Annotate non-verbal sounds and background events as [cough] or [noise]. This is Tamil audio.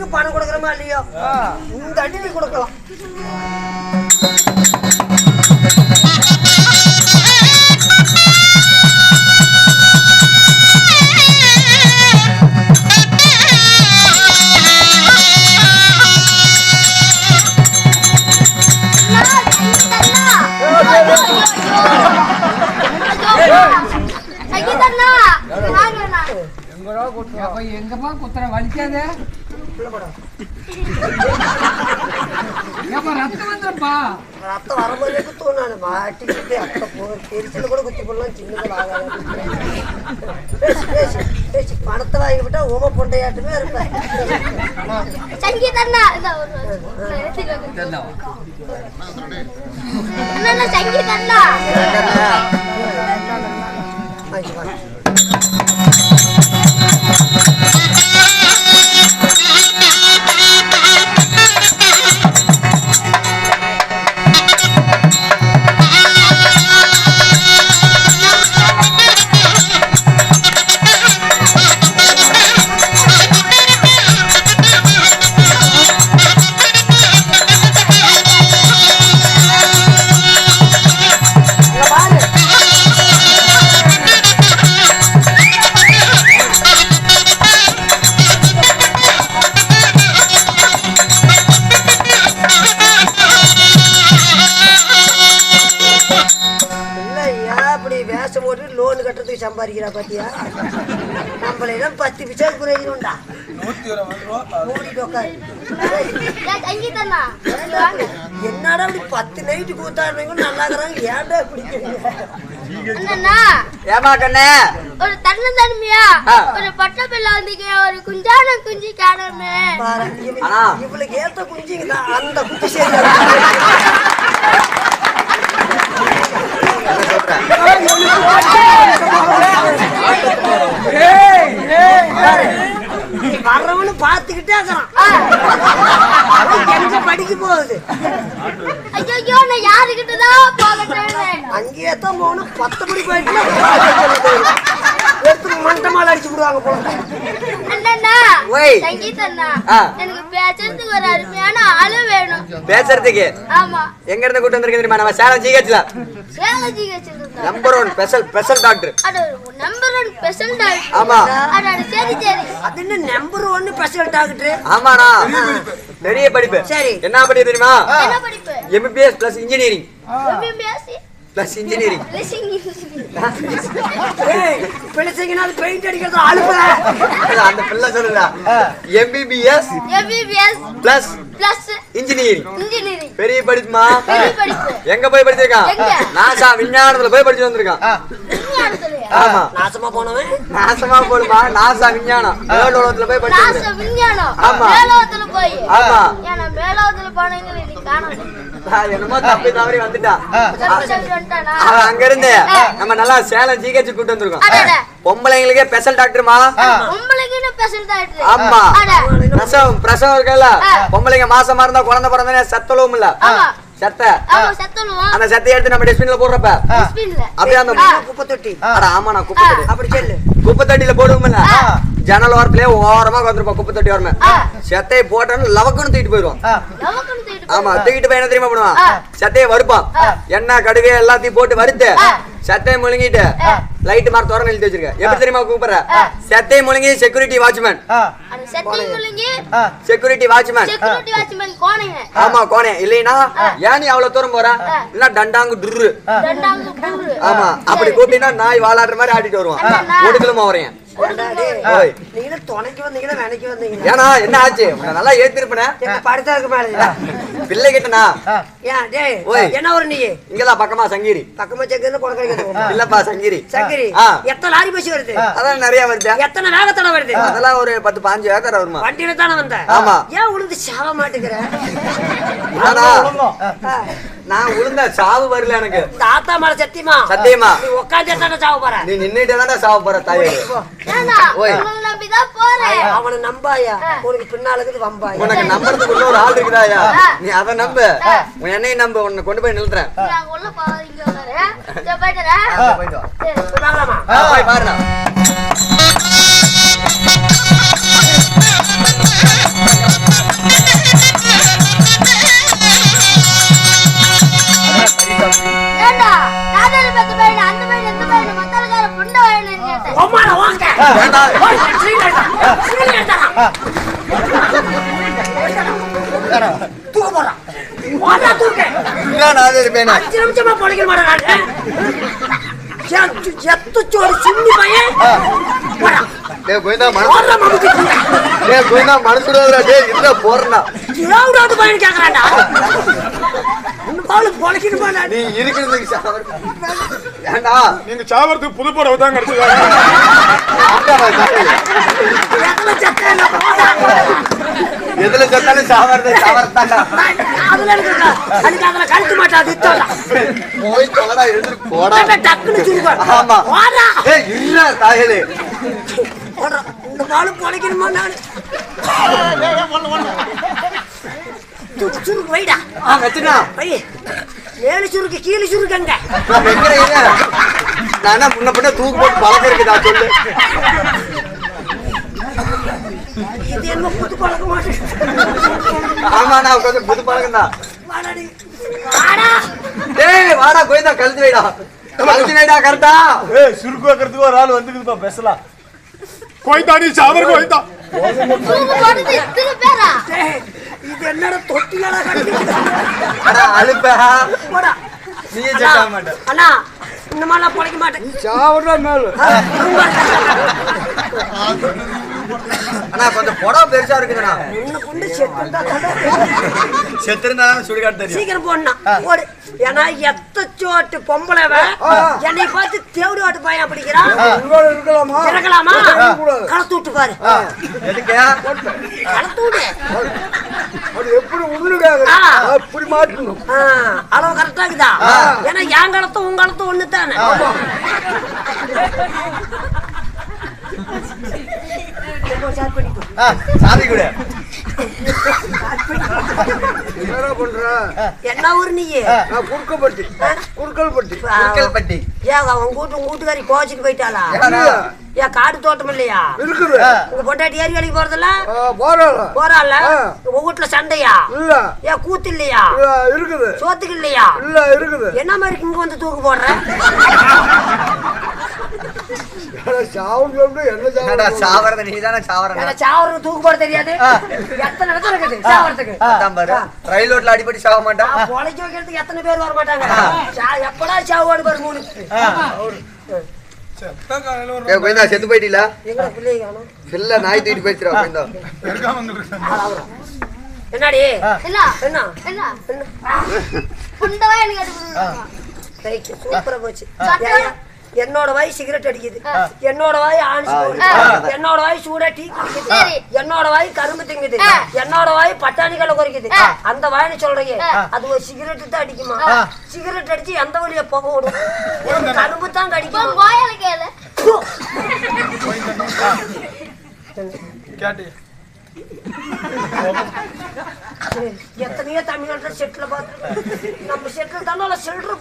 எதுக்கு பணம் கொடுக்குறோமா இல்லையோ? இந்த அடி நீ அப்ப எங்கப்பா குத்துற வலிக்காதே ஏப்பா ரத்தம் வந்துருப்பா ரத்தம் வரும்போதே குத்துவோம் நான் மாட்டிக்கிட்டு அத்தை போ தெரிச்சல் கூட குத்தி போடலாம் சின்னதில் ஆகாது பேசி பேசி பேசி பணத்தை வாங்கி விட்டா உம பொண்டையாட்டுமே இருப்பேன் சங்கீதண்ணா சங்கீதண்ணா சம்பாதிக்கிறா பாத்தியா? நம்மள எல்லாம் பத்து பிச்சை வாங்க என்னடா அப்படி பத்து நைட்டு கூத்தாடுறீங்க நல்லா இருக்கிறாங்க ஏன்டா ஏமா கண்ணே? ஒரு தன்னந்தன்மையா ஆ. ஒரு பட்ட பிள்ளை ஒரு குஞ்சான குஞ்சு காணமே. இவளுக்கு ஏத்த குஞ்சிங்க அந்த குச்சி சரி. வர்றவனு பாத்துக்கிட்டே எங்க படிக்க போகுது. ஐயோ நான் யாருக்கிட்ட தான் போகட்டேன் அங்கேயே தான் போகணும். பத்தபடி போயிட்டு எடுத்து மண்டமால அடிச்சு விடுவாங்க போல. எனக்கு பேசுறதுக்கு ஒரு அருமையான ஆளு வேணும். பேசுறதுக்கு? ஆமா. எங்க இருந்து கூட்டு வந்திருக்கேன் தெரியுமா? நம்ம சேலம் ஜிஹெச்ல சேலஜி வச்சிருக்கா number one special special doctor அது நம்பர் ஒன் ஸ்பெஷல் டாக்டர் ஆமா. அட சரி சரி. அது என்ன நம்பர் ஒன்னு ஸ்பெஷல் டாக்டர் ஆமாண்ணா. பெரிய படிப்பு. சரி. என்ன படிப்பு தெரியுமா? என்ன படிப்பு? MBBS plus engineering MBBS plus engineering பிழைச்சிங்கனாலும் paint அடிக்கிறது அழுப்புற அந்த பிள்ளை சொல்லுதா MBBS MBBS plus plus engineering engineering பெரிய படிப்புமா? பெரிய படிப்பு. எங்க போய் படிச்சிருக்கான்? எங்க? நாசா விஞ்ஞானத்துல போய் படிச்சு வந்திருக்கான். ஆமா. நாசமா போனவன்? நாசமா போடுமா நாசா விஞ்ஞானம். உலகத்துல போய் படிச்சு நாச வந்திருக்கான். விஞ்ஞானம். ஆமா. போய். ஆமா. போனவங்க நீ என்னமோ தப்பி தவறி வந்துட்டானா? அவன் அங்க இருந்து நம்ம நல்லா சேலம் ஜிஹெச் கூட்டு வந்திருக்கோம். பொம்பளைங்களுக்கே ஸ்பெஷல் டாக்டர்மா ஆமா. பிரசவம் பிரசவம் இருக்கல ஆ. பொம்பளைங்க மாசமா இருந்தா குழந்தை பிறந்தனே சத்தளவும் இல்ல. சத்த. அந்த சத்தையை எடுத்து நம்ம டஸ்ட்பின்ல போடுறப்ப. அப்படியே அந்த. குப்பை தொட்டி அட ஆமா நான் குப்பை தொட்டி அப்படி சொல்லு. குப்பை தொட்டியில போடுவோம்ல ஜன்னல் ஓரத்துலயே ஓரமா உட்காந்துருப்போம் குப்பை தொட்டி ஓரமா. செத்தையை போட்டோன்னு லவக்குன்னு தூக்கிட்டு போயிடுவோம். ஆமா போய். தூக்கிட்டு போய் என்ன தெரியுமா பண்ணுவான். சத்தையை வறுப்பான். எண்ணெய் கடுகு எல்லாத்தையும் போட்டு வறுத்து. சத்தையை முழுங்கிட்டு லைட் மார்க் தோரணம் எழுதி வச்சிருக்க. எப்படி தெரியுமா கூப்பிடுற. சத்தையை முழுங்கி security watchman security watchman security watchman கோணைங்க ஆமா கோனே இல்லைனா ஏன் நீ அவ்வளவு தூரம் போற? இல்ல டண்டாங்கு டுர்ரு. ஆமா அப்படி கூட்டினா நாய் வாலாடுற மாதிரி ஆடிட்டு வருவான். ஒடுக்கலுமா வரேன் நீங்களும் துணைக்கு வந்தீங்களா வேலைக்கு வந்தீங்களா ஏன்னா என்ன ஆச்சு? நல்லா ஏத்திருப்பன. எங்க படுத்ததுக்கு மேல பிள்ளை கிட்டனா? ஏன் டேய் ஓய். என்ன ஒரு நீ? இங்கதான் பக்கமா சங்கீரி. பக்கமா செக்குன்னு குழந்தைங்க இல்லப்பா சங்கீரி. சங்கரி. எத்தனை லாரி பஸ் வருது? அதான் நிறைய வருது. எத்தனை வேகத்தோட வருது? அதெல்லாம் ஒரு பத்து பாஞ்சு ஏக்கர் வருமா? வண்டியில தானே வந்த? ஆமா. ஏன் உளுந்து சாவ மாட்டேங்கிற நான் உளுந்த சாவு வரல எனக்கு. இந்த ஆத்தா மேல சத்தியமா? சத்தியமா. நீ உட்காந்து தானே சாவ போற? நீ நின்னுட்டே தானே சாவ போற தாயே? ஓய். உங்களை நம்பிதான் போறேன். அவனை நம்பாயா? உனக்கு பின்னால இருக்குது வம்பாயா? உனக்கு நம்புறதுக்குள்ள ஒரு ஆள் இருக்குதாயா? நீ நீ அதை நம்ப. என்னைய நம்ப உன்னை கொண்டு போய் நிறுத்துறேன். உள்ள போவாதீங்க போயிட்டு போய் வேண்டாம். தூக்க போறான் வாடா தூக்க. இதான் நான் இருப்பேனா? அஞ்சு நிமிஷமா பொழைக்க மாட்டேன் எத்தச்சோடு சின்னி பையன். நீங்க சாவறதுக்கு புது புடவை தான் கிடைச்சதா எதுல செத்தாலும் சாவறது சாவறதாண்டா அதுல இருக்குங்க அதுக்கு அதுல கழுத்து மாட்டாது இத்தோடா. போய் தொலைடா எழுந்துட்டு போடா. டக்குன்னு சுருக்கம் ஆமா. வாடா ஏய் இல்ல தாயலே. போடுறா. இந்த பாலு பொழைக்கணுமா நான்? சுருக்கு வைடா. ஆ வச்சுனா வை மேலு சுருக்கு கீழே சுருக்கங்க நான் வைக்கிறேன் நான் முன்ன பின்ன தூக்கு போட்டு பழக்கம் இருக்குதா சொல்லு. இது என்ன புது பழக்க மாட்டேன் ஆமா நான் கொஞ்சம் புது பழக்கம் தான் டேய் வாடா கோயிந்தா கழுத்து வைடா. கழுத்து வைடா கரெக்டா? ஏய் சுருக்கு வைக்கிறதுக்கு ஒரு ஆள் வந்துக்குதுப்பா பேசலாம் கோய்தா நீ சாவர் கோய்தா தூக்கு போட்டு இத்தனை பேரா டேய், இது என்னடா தொட்டிலடா அடா அழுப்ப. போடா நீயே அண்ணா, செட் ஆக மாட்டே. அண்ணா இந்த மாதிரிலாம் பொழைக்க மாட்டேன். சாவறா மேல. அண்ணா கொஞ்சம் புடவை பெருசா இருக்குதுண்ணா. உன்னை கொண்டு செத்துட்டா செத்து இருந்தாலும் சுடுகாடு தெரியும். சீக்கிரம் போடணும் போடு ஏன்னா எத்தச்சோட்டு பொம்பளைவ என்னை பார்த்து தேவடி வாட்டு பையன் பிடிக்கிறான் இருக்கலாமா? இறக்கலாமா? கலத்து விட்டு பாரு. கலத்து விடு. அது எப்படி. அப்படி மாட்டணும். அளவு கரெக்டா இருக்குதா? ஏன்னா என் காலத்தும் உன் காலத்தும் ஒண்ணு தானே [laughs] சாமி கூட. என்ன பண்ற? என்ன ஊர் நீ? நான் குறுக்கப்பட்டி குறுக்கல்பட்டி. குறுக்கல்பட்டி. ஏன் அவன் கூட்டு உங்க வீட்டுக்காரி கோச்சிட்டு போயிட்டாளா? ஏன் காடு தோட்டம் இல்லையா? இருக்குது. உங்க பொண்டாட்டி ஏரி வேலைக்கு போறதில்ல? போறாள? போறாள்ல ஆ. உங்க வீட்டுல சண்டையா? இல்ல. ஏன் கூத்து இல்லையா? இல்ல, இருக்குது. சோத்துக்கு இல்லையா? இல்ல இருக்குது. என்ன மாதிரி இங்க வந்து தூக்கு போடுற சாவல் சொல்லிட்டு என்ன என்னடா சாவல் சாவறத? நீ தானே சாவறனா. எனக்கு சாவறது தூக்கு போட தெரியாது. எத்தனை இடத்துல இருக்குது? சாவறதுக்கு. அதான் பாரு. ரயில் ரோட்ல அடிபட்டு சாவ மாட்டான் நான் பொழைக்க வைக்கிறதுக்கு எத்தனை பேர் வர மாட்டாங்க? சா- எப்படா சாவாடு பாரு மூணு. செத்து காணோம்? இல்ல நாய் தூக்கிட்டு போயிடுச்சுடா என்னடி? என்ன? என்ன? என்ன? என்ன? புண்டவா எனக்கு சூப்பரா போச்சு. என்னோட வாய் சிகரெட் அடிக்குது. என்னோட வாய் ஆணிச்சு ஆ, போடுது. ஆ. என்னோட வாய் சூடா டீ குடிக்குது. என்னோட வாய் கரும்பு திங்குது. என்னோட வாய் பட்டாணிகளை குறைக்குது. அந்த வாயின்னு சொல்றீங்க. அது ஒரு சிகரெட் தான் அடிக்குமா? சிகரெட் அடிச்சு எந்த வழியா புகை விடும்? கரும்பு தான் கடிக்கும்? கேட்டு. எத்தனையோ தமிழ்நாட்டில் செட்டில் பார்த்து. நம்ம செட்டில் தானே சில்லற